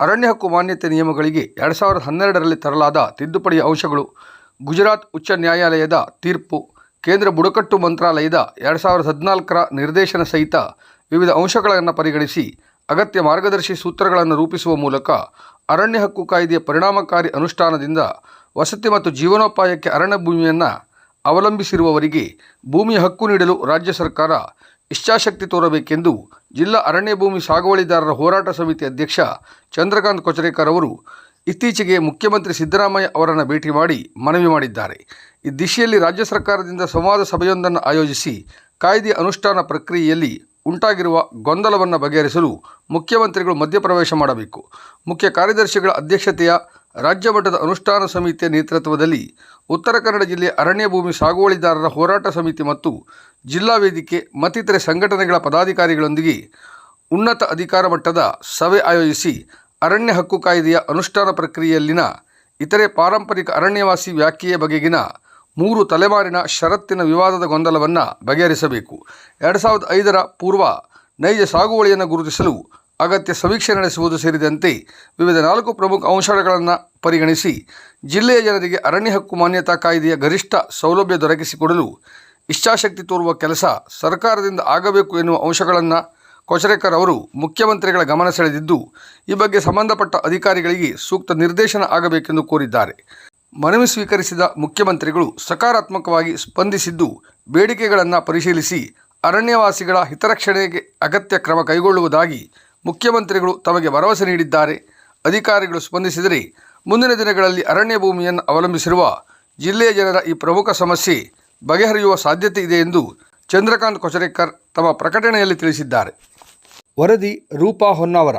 ಅರಣ್ಯ ಹಕ್ಕು ಮಾನ್ಯತೆ ನಿಯಮಗಳಿಗೆ ಎರಡು ಸಾವಿರದ ಹನ್ನೆರಡರಲ್ಲಿ ತರಲಾದ ತಿದ್ದುಪಡಿ ಅಂಶಗಳು, ಗುಜರಾತ್ ಉಚ್ಚ ನ್ಯಾಯಾಲಯದ ತೀರ್ಪು, ಕೇಂದ್ರ ಬುಡಕಟ್ಟು ಮಂತ್ರಾಲಯದ ಎರಡು ಸಾವಿರದ ಹದಿನಾಲ್ಕರ ನಿರ್ದೇಶನ ಸಹಿತ ವಿವಿಧ ಅಂಶಗಳನ್ನು ಪರಿಗಣಿಸಿ ಅಗತ್ಯ ಮಾರ್ಗದರ್ಶಿ ಸೂತ್ರಗಳನ್ನು ರೂಪಿಸುವ ಮೂಲಕ ಅರಣ್ಯ ಹಕ್ಕು ಕಾಯ್ದೆಯ ಪರಿಣಾಮಕಾರಿ ಅನುಷ್ಠಾನದಿಂದ ವಸತಿ ಮತ್ತು ಜೀವನೋಪಾಯಕ್ಕೆ ಅರಣ್ಯ ಭೂಮಿಯನ್ನು ಅವಲಂಬಿಸಿರುವವರಿಗೆ ಭೂಮಿಯ ಹಕ್ಕು ನೀಡಲು ರಾಜ್ಯ ಸರ್ಕಾರ ಇಚ್ಛಾಶಕ್ತಿ ತೋರಬೇಕೆಂದು ಜಿಲ್ಲಾ ಅರಣ್ಯ ಭೂಮಿ ಸಾಗುವಳಿದಾರರ ಹೋರಾಟ ಸಮಿತಿ ಅಧ್ಯಕ್ಷ ಚಂದ್ರಕಾಂತ್ ಕೊಚರೇಕರ್ ಅವರು ಇತ್ತೀಚೆಗೆ ಮುಖ್ಯಮಂತ್ರಿ ಸಿದ್ದರಾಮಯ್ಯ ಅವರನ್ನು ಭೇಟಿ ಮಾಡಿ ಮನವಿ ಮಾಡಿದ್ದಾರೆ. ಈ ದಿಶೆಯಲ್ಲಿ ರಾಜ್ಯ ಸರ್ಕಾರದಿಂದ ಸಂವಾದ ಸಭೆಯೊಂದನ್ನು ಆಯೋಜಿಸಿ ಕಾಯ್ದೆ ಅನುಷ್ಠಾನ ಪ್ರಕ್ರಿಯೆಯಲ್ಲಿ ಉಂಟಾಗಿರುವ ಗೊಂದಲವನ್ನು ಬಗೆಹರಿಸಲು ಮುಖ್ಯಮಂತ್ರಿಗಳು ಮಧ್ಯಪ್ರವೇಶ ಮಾಡಬೇಕು. ಮುಖ್ಯ ಕಾರ್ಯದರ್ಶಿಗಳ ಅಧ್ಯಕ್ಷತೆಯ ರಾಜ್ಯ ಮಟ್ಟದ ಅನುಷ್ಠಾನ ಸಮಿತಿಯ ನೇತೃತ್ವದಲ್ಲಿ ಉತ್ತರ ಕನ್ನಡ ಜಿಲ್ಲೆಯ ಅರಣ್ಯ ಭೂಮಿ ಸಾಗುವಳಿದಾರರ ಹೋರಾಟ ಸಮಿತಿ ಮತ್ತು ಜಿಲ್ಲಾ ವೇದಿಕೆ ಮತ್ತಿತರೆ ಸಂಘಟನೆಗಳ ಪದಾಧಿಕಾರಿಗಳೊಂದಿಗೆ ಉನ್ನತ ಅಧಿಕಾರ ಮಟ್ಟದ ಸಭೆ ಆಯೋಜಿಸಿ ಅರಣ್ಯ ಹಕ್ಕು ಕಾಯ್ದೆಯ ಅನುಷ್ಠಾನ ಪ್ರಕ್ರಿಯೆಯಲ್ಲಿನ ಇತರೆ ಪಾರಂಪರಿಕ ಅರಣ್ಯವಾಸಿ ವ್ಯಾಖ್ಯೆಯ ಬಗೆಗಿನ ಮೂರು ತಲೆಮಾರಿನ ಷರತ್ತಿನ ವಿವಾದದ ಗೊಂದಲವನ್ನು ಬಗೆಹರಿಸಬೇಕು. ಎರಡು ಸಾವಿರದ ಐದರ ಪೂರ್ವ ನೈಜ ಸಾಗುವಳಿಯನ್ನು ಗುರುತಿಸಲು ಅಗತ್ಯ ಸಮೀಕ್ಷೆ ನಡೆಸುವುದು ಸೇರಿದಂತೆ ವಿವಿಧ ನಾಲ್ಕು ಪ್ರಮುಖ ಅಂಶಗಳನ್ನು ಪರಿಗಣಿಸಿ ಜಿಲ್ಲೆಯ ಜನರಿಗೆ ಅರಣ್ಯ ಹಕ್ಕು ಮಾನ್ಯತಾ ಕಾಯ್ದೆಯ ಗರಿಷ್ಠ ಸೌಲಭ್ಯ ದೊರಕಿಸಿಕೊಡಲು ಇಚ್ಛಾಶಕ್ತಿ ತೋರುವ ಕೆಲಸ ಸರ್ಕಾರದಿಂದ ಆಗಬೇಕು ಎನ್ನುವ ಅಂಶಗಳನ್ನು ಕೊಚರೇಕರ್ ಅವರು ಮುಖ್ಯಮಂತ್ರಿಗಳ ಗಮನ ಸೆಳೆದಿದ್ದು, ಈ ಬಗ್ಗೆ ಸಂಬಂಧಪಟ್ಟ ಅಧಿಕಾರಿಗಳಿಗೆ ಸೂಕ್ತ ನಿರ್ದೇಶನ ಆಗಬೇಕೆಂದು ಕೋರಿದ್ದಾರೆ. ಮನವಿ ಸ್ವೀಕರಿಸಿದ ಮುಖ್ಯಮಂತ್ರಿಗಳು ಸಕಾರಾತ್ಮಕವಾಗಿ ಸ್ಪಂದಿಸಿದ್ದು, ಬೇಡಿಕೆಗಳನ್ನು ಪರಿಶೀಲಿಸಿ ಅರಣ್ಯವಾಸಿಗಳ ಹಿತರಕ್ಷಣೆಗೆ ಅಗತ್ಯ ಕ್ರಮ ಕೈಗೊಳ್ಳುವುದಾಗಿ ಮುಖ್ಯಮಂತ್ರಿಗಳು ತಮಗೆ ಭರವಸೆ ನೀಡಿದ್ದಾರೆ. ಅಧಿಕಾರಿಗಳು ಸ್ಪಂದಿಸಿದರೆ ಮುಂದಿನ ದಿನಗಳಲ್ಲಿ ಅರಣ್ಯ ಭೂಮಿಯನ್ನು ಅವಲಂಬಿಸಿರುವ ಜಿಲ್ಲೆಯ ಜನರ ಈ ಪ್ರಮುಖ ಸಮಸ್ಯೆ ಬಗೆಹರಿಯುವ ಸಾಧ್ಯತೆ ಇದೆ ಎಂದು ಚಂದ್ರಕಾಂತ್ ಕೊಚರೇಕರ್ ತಮ್ಮ ಪ್ರಕಟಣೆಯಲ್ಲಿ ತಿಳಿಸಿದ್ದಾರೆ. ವರದಿ ರೂಪಾ ಹೊನ್ನಾವರ.